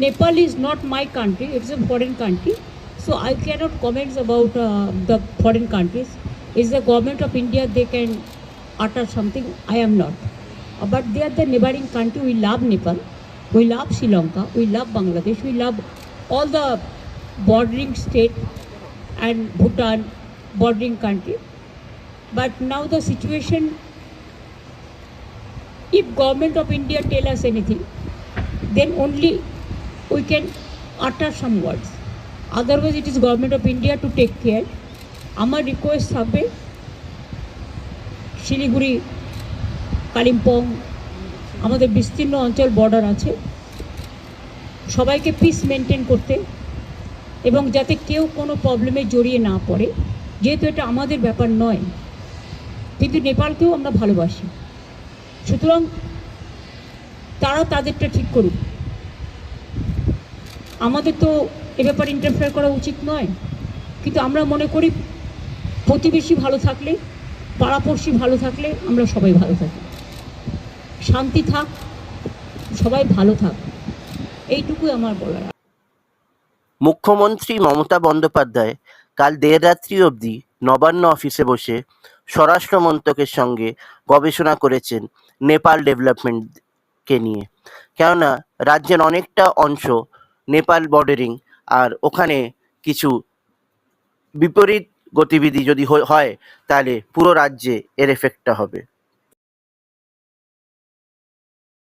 Nepal is not my country, it's a foreign country. So I cannot comment about uh, the foreign countries. It's the government of India, they can utter something, I am not. Uh, But they are the neighboring country, we love Nepal, we love Sri Lanka, we love Bangladesh, we love all the bordering state and Bhutan, bordering country. But now the situation, if government of India tell us anything, then only we can utter some words. Otherwise, it is government of India to take care. আমার request থাকবে শিলিগুড়ি কালিম্পং আমাদের বিস্তীর্ণ অঞ্চল border আছে সবাইকে piece maintain করতে এবং যাতে কেউ কোনো প্রবলেমে জড়িয়ে না পড়ে যেহেতু এটা আমাদের ব্যাপার নয় কিন্তু নেপালকেও আমরা ভালোবাসি সুতরাং তারা তাদেরটা ঠিক করুক আমাদের তো এ ব্যাপারে ইন্টারফেয়ার করা উচিত নয়। কিন্তু আমরা মনে করি, প্রতিবেশী ভালো থাকলে, পাড়াপড়শি ভালো থাকলে আমরা সবাই ভালো থাকি। শান্তি থাক, সবাই ভালো থাক। এইটুকুই আমার বলার। মুখ্যমন্ত্রী মমতা বন্দ্যোপাধ্যায় কাল দেড় রাত্রি অবধি নবান্ন অফিসে বসে স্বরাষ্ট্র মন্ত্রকের সঙ্গে গবেষণা করেছেন নেপাল ডেভেলপমেন্টকে নিয়ে। কেননা, রাজ্যের অনেকটা অংশ নেপাল বর্ডারিং আর ওখানে কিছু বিপরীত গতিবিধি যদি হয়- তাহলে পুরো রাজ্যে এর এফেক্টটা হবে।